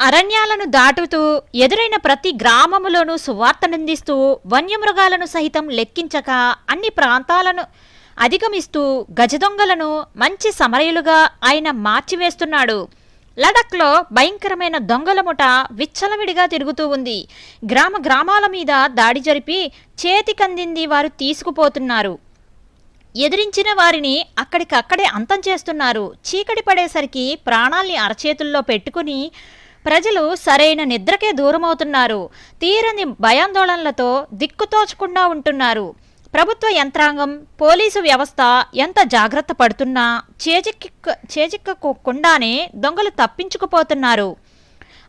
అరణ్యాలను దాటుతూ ఎదురైన ప్రతి గ్రామములోనూ సువార్తనందిస్తూ వన్యమృగాలను సహితం లెక్కించక అన్ని ప్రాంతాలను అధిగమిస్తూ గజదొంగలను మంచి సమరయులుగా ఆయన మార్చివేస్తున్నాడు. లడఖ్లో భయంకరమైన దొంగల ముఠ విచ్చలవిడిగా తిరుగుతూ ఉంది. గ్రామ గ్రామాల మీద దాడి జరిపి చేతికందింది వారు తీసుకుపోతున్నారు. ఎదిరించిన వారిని అక్కడికక్కడే అంతం చేస్తున్నారు. చీకటి పడేసరికి ప్రాణాల్ని అరచేతుల్లో పెట్టుకుని ప్రజలు సరైన నిద్రకే దూరమవుతున్నారు. తీరని భయాందోళనలతో దిక్కుతోచకుండా ఉంటున్నారు. ప్రభుత్వ యంత్రాంగం పోలీసు వ్యవస్థ ఎంత జాగ్రత్త పడుతున్నా చేజిక్కి చేజిక్కకుండానే దొంగలు తప్పించుకుపోతున్నారు.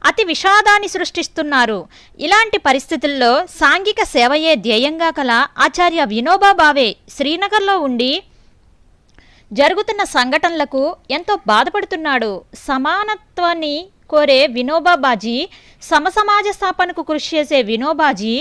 అతి విషాదాన్ని సృష్టిస్తున్నారు. ఇలాంటి పరిస్థితుల్లో సాంఘిక సేవయే ధ్యేయంగా కల ఆచార్య వినోబా భావే శ్రీనగర్లో ఉండి జరుగుతున్న సంఘటనలకు ఎంతో బాధపడుతున్నాడు. సమానత్వాన్ని కోరే వినోబాబాజీ సమసమాజ స్థాపనకు కృషి చేసే వినోబాజీ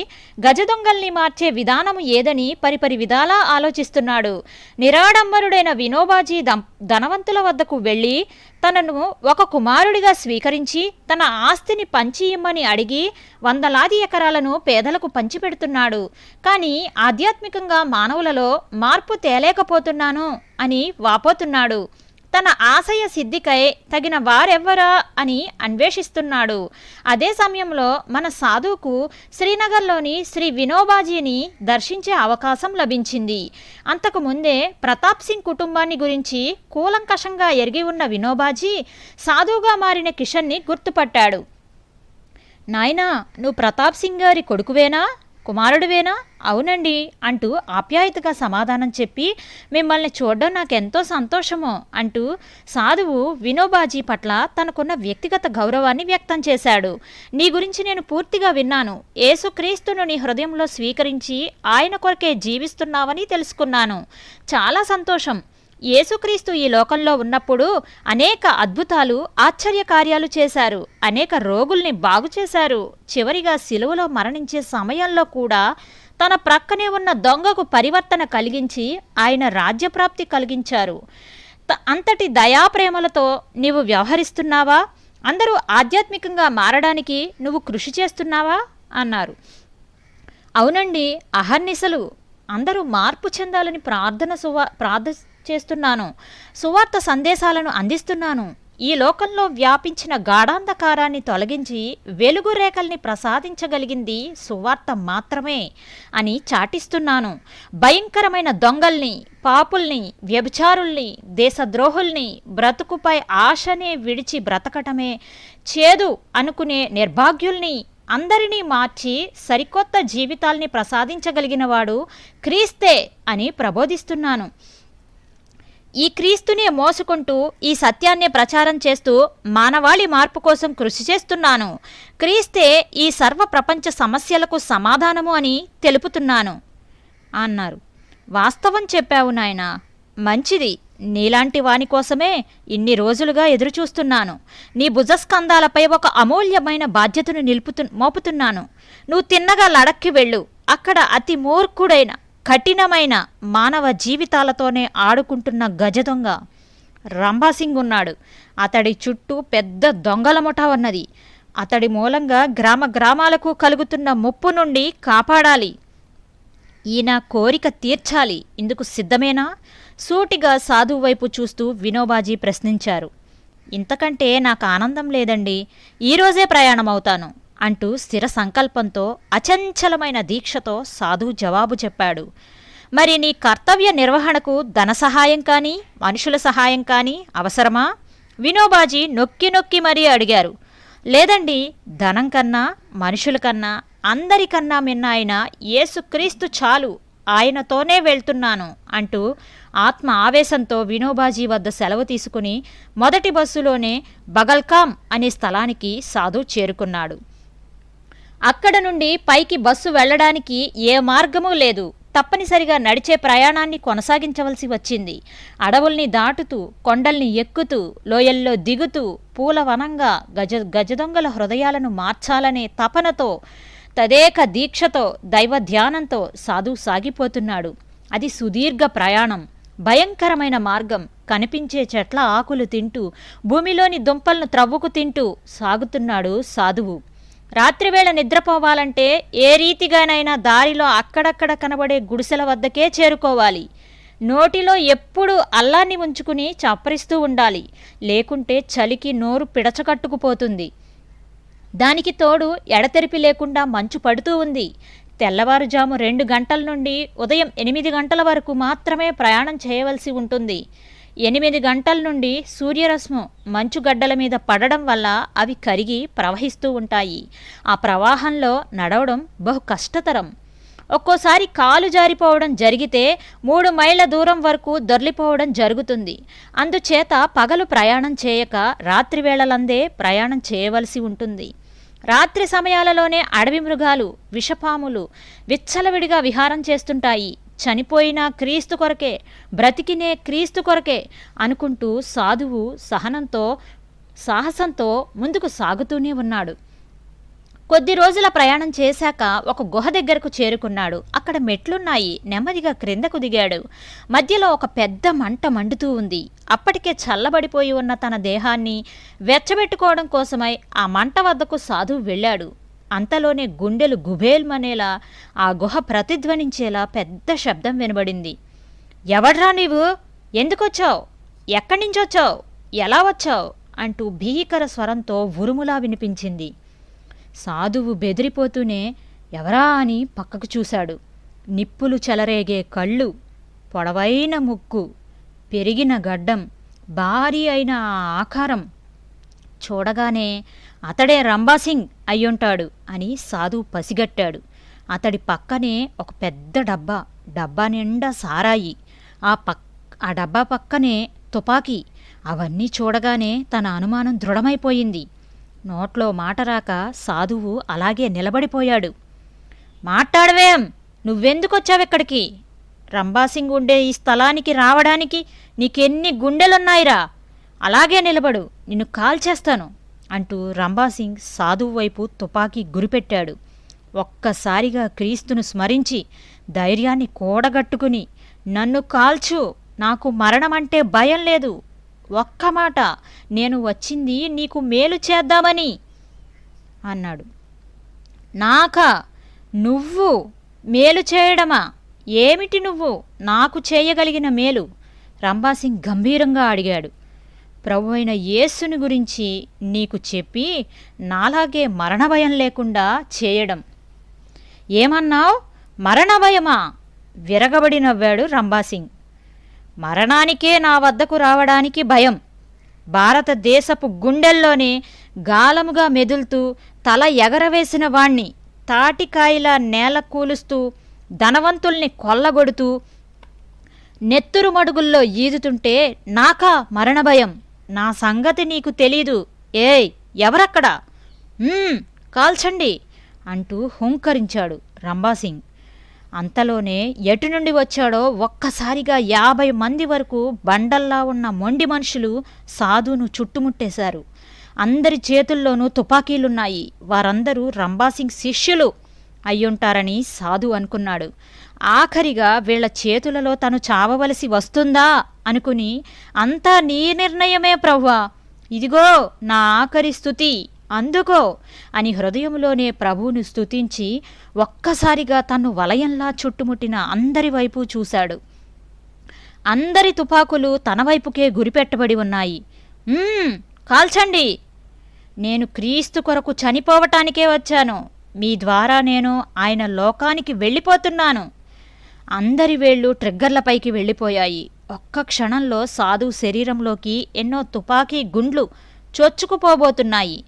గజదొంగల్ని మార్చే విధానము ఏదని పరిపరి విధాలా ఆలోచిస్తున్నాడు. నిరాడంబరుడైన వినోబాజీ దం ధనవంతుల వద్దకు వెళ్ళి తనను ఒక కుమారుడిగా స్వీకరించి తన ఆస్తిని పంచి ఇమ్మని అడిగి వందలాది ఎకరాలను పేదలకు పంచిపెడుతున్నాడు. కానీ ఆధ్యాత్మికంగా మానవులలో మార్పు తేలేకపోతున్నాను అని వాపోతున్నాడు. తన ఆశయ సిద్ధికై తగిన వారెవ్వరా అని అన్వేషిస్తున్నాడు. అదే సమయంలో మన సాధువుకు శ్రీనగర్లోని శ్రీ వినోబాజీని దర్శించే అవకాశం లభించింది. అంతకు ముందే ప్రతాప్ సింగ్ కుటుంబాన్ని గురించి కూలంకషంగా ఎరిగి ఉన్న వినోబాజీ సాధువుగా మారిన కిషన్ని గుర్తుపట్టాడు. నాయనా నువ్వు ప్రతాప్ సింగ్ గారి కొడుకువేనా? కుమారుడివేనా? అవునండి అంటూ ఆప్యాయతగా సమాధానం చెప్పి మిమ్మల్ని చూడడం నాకెంతో సంతోషమో అంటూ సాధువు వినోబాజీ పట్ల తనకున్న వ్యక్తిగత గౌరవాన్ని వ్యక్తం చేశాడు. నీ గురించి నేను పూర్తిగా విన్నాను. ఏసుక్రీస్తును నీ హృదయంలో స్వీకరించి ఆయన కొరకే జీవిస్తున్నావని తెలుసుకున్నాను. చాలా సంతోషం. యేసుక్రీస్తు ఈ లోకంలో ఉన్నప్పుడు అనేక అద్భుతాలు ఆశ్చర్య కార్యాలు చేశారు. అనేక రోగుల్ని బాగు చేశారు. చివరిగా సిలువలో మరణించే సమయంలో కూడా తన ప్రక్కనే ఉన్న దొంగకు పరివర్తన కలిగించి ఆయన రాజ్యప్రాప్తి కలిగించారు. త- అంతటి దయాప్రేమలతో నీవు వ్యవహరిస్తున్నావా? అందరూ ఆధ్యాత్మికంగా మారడానికి నువ్వు కృషి చేస్తున్నావా? అన్నారు. అవునండి అహర్నిశలు. అందరూ మార్పు చెందాలని ప్రార్థన సువా ప్రార్థ చేస్తున్నాను. సువార్త సందేశాలను అందిస్తున్నాను. ఈ లోకంలో వ్యాపించిన గాఢాంధకారాన్ని తొలగించి వెలుగు రేఖల్ని ప్రసాదించగలిగింది సువార్త మాత్రమే అని చాటిస్తున్నాను. భయంకరమైన దొంగల్ని పాపుల్ని వ్యభిచారుల్ని దేశద్రోహుల్ని బ్రతుకుపై ఆశనే విడిచి బ్రతకటమే చేదు అనుకునే నిర్భాగ్యుల్ని అందరినీ మార్చి సరికొత్త జీవితాల్ని ప్రసాదించగలిగినవాడు క్రీస్తే అని ప్రబోధిస్తున్నాను. ఈ క్రీస్తునే మోసుకుంటూ ఈ సత్యాన్ని ప్రచారం చేస్తూ మానవాళి మార్పు కోసం కృషి చేస్తున్నాను. క్రీస్తే ఈ సర్వ ప్రపంచ సమస్యలకు సమాధానము అని తెలుపుతున్నాను అన్నారు. వాస్తవం చెప్పావు నాయనా. మంచిది. నీలాంటి వాని కోసమే ఇన్ని రోజులుగా ఎదురుచూస్తున్నాను. నీ భుజస్కంధాలపై ఒక అమూల్యమైన బాధ్యతను నిలుపుతు మోపుతున్నాను. నువ్వు తిన్నగా లడక్కి వెళ్ళు. అక్కడ అతి మూర్ఖుడైన కఠినమైన మానవ జీవితాలతోనే ఆడుకుంటున్న గజ దొంగ రంభాసింగ్ ఉన్నాడు. అతడి చుట్టూ పెద్ద దొంగల ముఠా ఉన్నది. అతడి మూలంగా గ్రామ గ్రామాలకు కలుగుతున్న ముప్పు నుండి కాపాడాలి. ఈయన కోరిక తీర్చాలి. ఇందుకు సిద్ధమేనా? సూటిగా సాధువు వైపు చూస్తూ వినోబాజీ ప్రశ్నించారు. ఇంతకంటే నాకు ఆనందం లేదండి. ఈరోజే ప్రయాణం అవుతాను అంటూ స్థిర సంకల్పంతో అచంచలమైన దీక్షతో సాధువు జవాబు చెప్పాడు. మరి నీ కర్తవ్య నిర్వహణకు ధన సహాయం కానీ మనుషుల సహాయం కానీ అవసరమా? వినోబాజీ నొక్కి నొక్కి మరీ అడిగారు. లేదండి ధనం కన్నా మనుషుల కన్నా అందరికన్నా మిన్న ఆయన యేసుక్రీస్తు చాలు ఆయనతోనే వెళ్తున్నాను అంటూ ఆత్మ ఆవేశంతో వినోబాజీ వద్ద సెలవు తీసుకుని మొదటి బస్సులోనే బగల్కామ్ అనే స్థలానికి సాధు చేరుకున్నాడు. అక్కడ నుండి పైకి బస్సు వెళ్ళడానికి ఏ మార్గమూ లేదు. తప్పనిసరిగా నడిచే ప్రయాణాన్ని కొనసాగించవలసి వచ్చింది. అడవుల్ని దాటుతూ కొండల్ని ఎక్కుతూ లోయల్లో దిగుతూ పూలవనంగా గజ గజదొంగల హృదయాలను మార్చాలనే తపనతో తదేక దీక్షతో దైవ ధ్యానంతో సాధు సాగిపోతున్నాడు. అది సుదీర్ఘ ప్రయాణం. భయంకరమైన మార్గం. కనిపించే చెట్ల ఆకులు తింటూ భూమిలోని దుంపలను త్రవ్వుకు తింటూ సాగుతున్నాడు సాధువు. రాత్రివేళ నిద్రపోవాలంటే ఏ రీతిగానైనా దారిలో అక్కడక్కడ కనబడే గుడిసెల వద్దకే చేరుకోవాలి. నోటిలో ఎప్పుడు అల్లాన్ని ఉంచుకుని చప్పరిస్తూ ఉండాలి. లేకుంటే చలికి నోరు పిడచకట్టుకుపోతుంది. దానికి తోడు ఎడతెరిపి లేకుండా మంచు పడుతూ ఉంది. తెల్లవారుజాము రెండు గంటల నుండి ఉదయం ఎనిమిది గంటల వరకు మాత్రమే ప్రయాణం చేయవలసి ఉంటుంది. ఎనిమిది గంటల నుండి సూర్యరశ్ము మంచుగడ్డల మీద పడడం వల్ల అవి కరిగి ప్రవహిస్తూ ఉంటాయి. ఆ ప్రవాహంలో నడవడం బహు కష్టతరం. ఒక్కోసారి కాలు జారిపోవడం జరిగితే మూడు మైళ్ళ దూరం వరకు దొర్లిపోవడం జరుగుతుంది. అందుచేత పగలు ప్రయాణం చేయక రాత్రి వేళలందే ప్రయాణం చేయవలసి ఉంటుంది. రాత్రి సమయాలలోనే అడవి మృగాలు విషపాములు విచ్చలవిడిగా విహారం చేస్తుంటాయి. చనిపోయినా క్రీస్తు కొరకే బ్రతికినే క్రీస్తు కొరకే అనుకుంటూ సాధువు సహనంతో సాహసంతో ముందుకు సాగుతూనే ఉన్నాడు. కొద్ది రోజుల ప్రయాణం చేశాక ఒక గుహ దగ్గరకు చేరుకున్నాడు. అక్కడ మెట్లున్నాయి. నెమ్మదిగా క్రిందకు దిగాడు. మధ్యలో ఒక పెద్ద మంట మండుతూ ఉంది. అప్పటికే చల్లబడిపోయి ఉన్న తన దేహాన్ని వెచ్చబెట్టుకోవడం కోసమై ఆ మంట వద్దకు సాధువు వెళ్ళాడు. అంతలోనే గుండెలు గుబేల్మనేలా ఆ గుహ ప్రతిధ్వనించేలా పెద్ద శబ్దం వినబడింది. ఎవడ్రా నీవు? ఎందుకొచ్చావు? ఎక్కడి నుంచొచ్చావు ఎలా వచ్చావు? అంటూ భీకర స్వరంతో ఉరుములా వినిపించింది. సాధువు బెదిరిపోతూనే ఎవరా అని పక్కకు చూశాడు. నిప్పులు చెలరేగే కళ్ళు పొడవైన ముక్కు పెరిగిన గడ్డం భారీ అయిన ఆకారం చూడగానే అతడే రంబాసింగ్ అయ్యుంటాడు అని సాధువు పసిగట్టాడు. అతడి పక్కనే ఒక పెద్ద డబ్బా డబ్బా నిండా సారాయి. ఆ పక్ ఆ డబ్బా పక్కనే తుపాకీ. అవన్నీ చూడగానే తన అనుమానం దృఢమైపోయింది. నోట్లో మాట రాక సాధువు అలాగే నిలబడిపోయాడు. మాట్లాడవేం నువ్వెందుకొచ్చావెక్కడికి? రంబాసింగ్ ఉండే ఈ స్థలానికి రావడానికి నీకెన్ని గుండెలున్నాయిరా? అలాగే నిలబడు నిన్ను కాల్చేస్తాను అంటూ రంబాసింగ్ సాధువు వైపు తుపాకీ గురిపెట్టాడు. ఒక్కసారిగా క్రీస్తును స్మరించి ధైర్యాన్ని కూడగట్టుకుని నన్ను కాల్చు నాకు మరణమంటే భయం లేదు. ఒక్క మాట నేను వచ్చింది నీకు మేలు చేద్దామని అన్నాడు. నాకా నువ్వు మేలు చేయడమా? ఏమిటి నువ్వు? నాకు చేయగలిగిన మేలు? రంబాసింగ్ గంభీరంగా అడిగాడు. ప్రభు అయిన యేసుని గురించి నీకు చెప్పి నాలాగే మరణ భయం లేకుండా చేయడం. ఏమన్నావు? మరణ భయమా విరగబడి నవ్వాడు రంబాసింగ్ మరణానికే నా వద్దకు రావడానికి భయం. భారతదేశపు గుండెల్లోనే గాలముగా మెదులుతూ తల ఎగరవేసిన వాణ్ణి తాటికాయలా నేల కూలుస్తూ ధనవంతుల్ని కొల్లగొడుతూ నెత్తురు మడుగుల్లో ఈదుతుంటే నాకా మరణ భయం నా సంగతి నీకు తెలీదు. ఏయ్ ఎవరక్కడా? కాల్చండి అంటూ హుంకరించాడు రంభాసింగ్. అంతలోనే ఎటు నుండి వచ్చాడో ఒక్కసారిగా యాభై మంది వరకు బండల్లా ఉన్న మొండి మనుషులు సాధును చుట్టుముట్టేశారు. అందరి చేతుల్లోనూ తుపాకీలున్నాయి. వారందరూ రంభాసింగ్ శిష్యులు అయ్యుంటారని సాధు అనుకున్నాడు. ఆఖరిగా వీళ్ళ చేతులలో తను చావవలసి వస్తుందా అనుకుని అంతా నీ నిర్ణయమే ప్రవ్వా. ఇదిగో నా ఆఖరి స్థుతి అందుకో అని హృదయంలోనే ప్రభువును స్తుతించి ఒక్కసారిగా తన్ను వలయంలా చుట్టుముట్టిన అందరి వైపు చూశాడు. అందరి తుపాకులు తన వైపుకే గురిపెట్టబడి ఉన్నాయి. కాల్చండి. నేను క్రీస్తు కొరకు చనిపోవటానికే వచ్చాను. మీ ద్వారా నేను ఆయన లోకానికి వెళ్ళిపోతున్నాను. అందరి వేళ్ళు ట్రిగ్గర్లపైకి వెళ్ళిపోయాయి. ఒక్క క్షణంలో సాధు శరీరంలోకి ఎన్నో తుపాకీ గుండ్లు చొచ్చుకుపోబోతున్నాయి.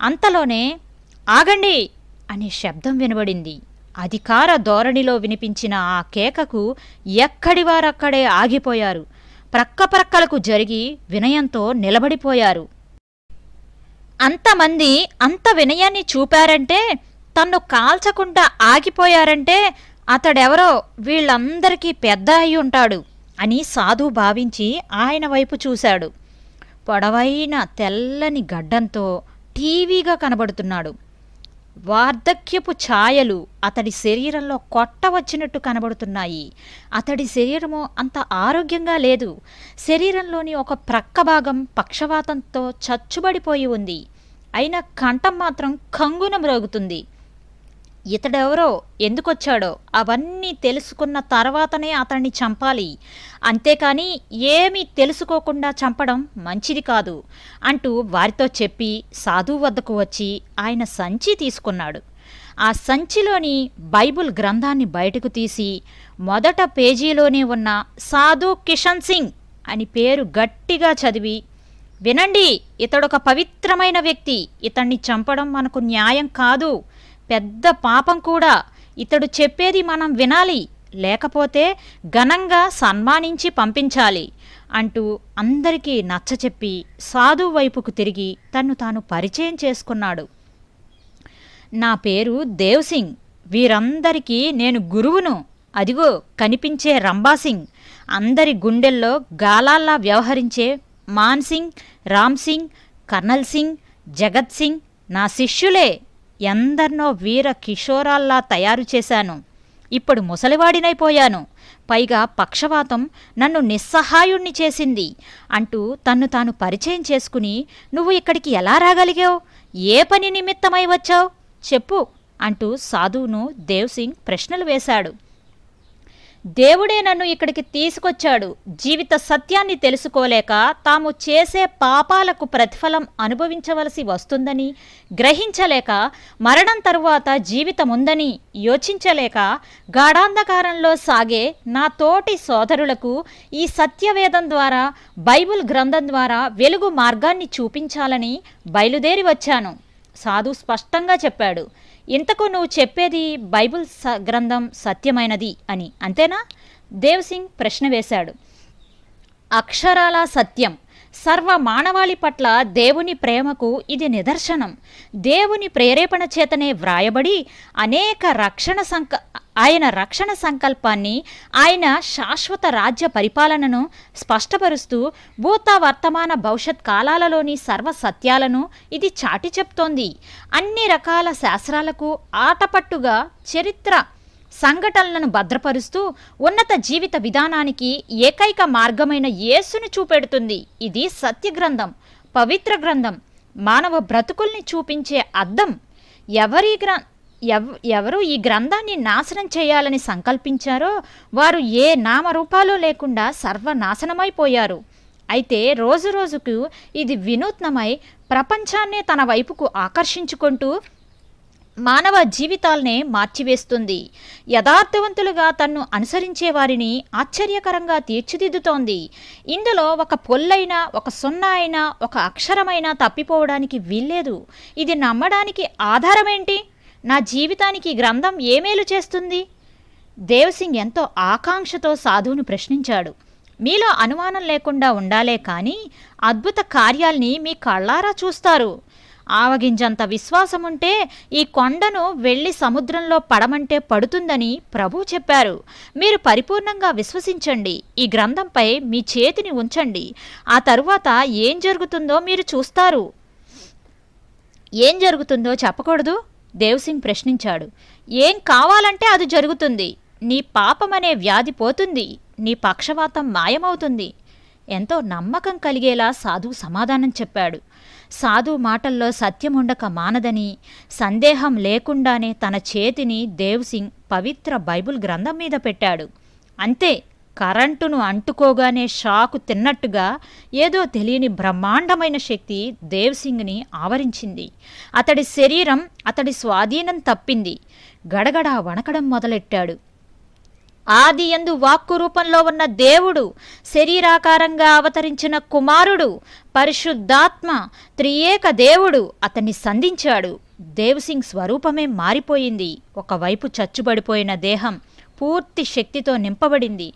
అంతలోనే ఆగండి! అనే శబ్దం వినబడింది. అధికార ధోరణిలో వినిపించిన ఆ కేకకు ఎక్కడివారక్కడే ఆగిపోయారు. ప్రక్కప్రక్కలకు జరిగి వినయంతో నిలబడిపోయారు. అంతమంది అంత వినయాన్ని చూపారంటే తన్ను కాల్చకుండా ఆగిపోయారంటే అతడెవరో వీళ్ళందరికీ పెద్ద అయి ఉంటాడు అని సాధు భావించి ఆయన వైపు చూశాడు. పొడవైన తెల్లని గడ్డంతో టీవీగా కనబడుతున్నాడు. వార్ధక్యపు ఛాయలు అతడి శరీరంలో కొట్టవచ్చినట్టు కనబడుతున్నాయి. అతడి శరీరము అంత ఆరోగ్యంగా లేదు. శరీరంలోని ఒక ప్రక్క భాగం పక్షవాతంతో చచ్చుబడిపోయి ఉంది. అయినా కంఠం మాత్రం కంగున మ్రోగుతుంది. ఇతడెవరో ఎందుకొచ్చాడో అవన్నీ తెలుసుకున్న తర్వాతనే అతన్ని చంపాలి. అంతేకాని ఏమీ తెలుసుకోకుండా చంపడం మంచిది కాదు అంటూ వారితో చెప్పి సాధువు వద్దకు వచ్చి ఆయన సంచి తీసుకున్నాడు. ఆ సంచిలోని బైబుల్ గ్రంథాన్ని బయటకు తీసి మొదట పేజీలోనే ఉన్న సాధు కిషన్ సింగ్ అని పేరు గట్టిగా చదివి వినండి ఇతడొక పవిత్రమైన వ్యక్తి. ఇతన్ని చంపడం మనకు న్యాయం కాదు. పెద్ద పాపం కూడా. ఇతడు చెప్పేది మనం వినాలి లేకపోతే ఘనంగా సన్మానించి పంపించాలి అంటూ అందరికీ నచ్చచెప్పి సాధు వైపుకు తిరిగి తన్ను తాను పరిచయం చేసుకున్నాడు. నా పేరు దేవ్ సింగ్. వీరందరికీ నేను గురువును. అదిగో కనిపించే రంబాసింగ్ అందరి గుండెల్లో గాలాల్లా వ్యవహరించే మాన్ సింగ్ రామ్ సింగ్ కర్నల్ సింగ్ జగత్ సింగ్ నా శిష్యులే. ఎందరినో వీర కిషోరాల్లా తయారు చేశాను. ఇప్పుడు ముసలివాడినైపోయాను. పైగా పక్షవాతం నన్ను నిస్సహాయుణ్ణి చేసింది అంటూ తన్ను తాను పరిచయం చేసుకుని నువ్వు ఇక్కడికి ఎలా రాగలిగావు? ఏ పని నిమిత్తమై వచ్చావు? చెప్పు అంటూ సాధువును దేవ్సింగ్ ప్రశ్నలు వేశాడు. దేవుడే నన్ను ఇక్కడికి తీసుకొచ్చాడు. జీవిత సత్యాన్ని తెలుసుకోలేక తాము చేసే పాపాలకు ప్రతిఫలం అనుభవించవలసి వస్తుందని గ్రహించలేక మరణం తరువాత జీవితం ఉందని యోచించలేక గాఢాంధకారంలో సాగే నా తోటి సోదరులకు ఈ సత్యవేదం ద్వారా బైబుల్ గ్రంథం ద్వారా వెలుగు మార్గాన్ని చూపించాలని బయలుదేరి వచ్చాను. సాధు స్పష్టంగా చెప్పాడు. ఇంతకు నువ్వు చెప్పేది బైబిల్ స గ్రంథం సత్యమైనది అని అంతేనా? దేవ్ సింగ్ ప్రశ్న వేశాడు. అక్షరాల సత్యం. సర్వ మానవాళి పట్ల దేవుని ప్రేమకు ఇది నిదర్శనం. దేవుని ప్రేరేపణ చేతనే వ్రాయబడి అనేక రక్షణ సంక ఆయన రక్షణ సంకల్పాన్ని ఆయన శాశ్వత రాజ్య పరిపాలనను స్పష్టపరుస్తూ భూత వర్తమాన భవిష్యత్ కాలాలలోని సర్వ సత్యాలను ఇది చాటి చెప్తోంది. అన్ని రకాల శాస్త్రాలకు ఆటపట్టుగా చరిత్ర సంఘటనలను భద్రపరుస్తూ ఉన్నత జీవిత విధానానికి ఏకైక మార్గమైన యేసును చూపెడుతుంది. ఇది సత్య గ్రంథం పవిత్ర గ్రంథం మానవ బ్రతుకుల్ని చూపించే అద్దం. ఎవరి గ్ర ఎవ్ ఎవరు ఈ గ్రంథాన్ని నాశనం చేయాలని సంకల్పించారో వారు ఏ నామరూపాలు లేకుండా సర్వనాశనమైపోయారు. అయితే రోజు రోజుకు ఇది వినూత్నమై ప్రపంచాన్నే తన వైపుకు ఆకర్షించుకుంటూ మానవ జీవితాల్నే మార్చివేస్తుంది. యథార్థవంతులుగా తన్ను అనుసరించే వారిని ఆశ్చర్యకరంగా తీర్చిదిద్దుతోంది. ఇందులో ఒక పొల్లైనా ఒక సున్నా అయినా ఒక అక్షరమైనా తప్పిపోవడానికి వీల్లేదు. ఇది నమ్మడానికి ఆధారమేంటి? నా జీవితానికి గ్రంథం ఏ మేలు చేస్తుంది? దేవసింగ్ ఎంతో ఆకాంక్షతో సాధువును ప్రశ్నించాడు. మీలో అనుమానం లేకుండా ఉండాలే కానీ అద్భుత కార్యాల్ని మీ కళ్ళారా చూస్తారు. ఆవగింజంత విశ్వాసం ఉంటే ఈ కొండను వెళ్ళి సముద్రంలో పడమంటే పడుతుందని ప్రభు చెప్పారు. మీరు పరిపూర్ణంగా విశ్వసించండి. ఈ గ్రంథంపై మీ చేతిని ఉంచండి. ఆ తరువాత ఏం జరుగుతుందో మీరు చూస్తారు. ఏం జరుగుతుందో చెప్పకూడదు? దేవ్సింగ్ ప్రశ్నించాడు. ఏం కావాలంటే అది జరుగుతుంది. నీ పాపమనే వ్యాధి పోతుంది. నీ పక్షవాతం మాయమవుతుంది. ఎంతో నమ్మకం కలిగేలా సాధు సమాధానం చెప్పాడు. సాధు మాటల్లో సత్యముండక మానదని సందేహం లేకుండానే తన చేతిని దేవ్సింగ్ పవిత్ర బైబుల్ గ్రంథం మీద పెట్టాడు. అంతే కరెంటును అంటుకోగానే షాకు తిన్నట్టుగా ఏదో తెలియని బ్రహ్మాండమైన శక్తి దేవ్సింగ్ని ఆవరించింది. అతడి శరీరం అతడి స్వాధీనం తప్పింది. గడగడ వణకడం మొదలెట్టాడు. ఆది ఎందు వాక్కు రూపంలో ఉన్న దేవుడు శరీరాకారంగా అవతరించిన కుమారుడు పరిశుద్ధాత్మ త్రియేక దేవుడు అతన్ని సంధించాడు. దేవ్సింగ్ స్వరూపమే మారిపోయింది. ఒకవైపు చచ్చుబడిపోయిన దేహం పూర్తి శక్తితో నింపబడింది.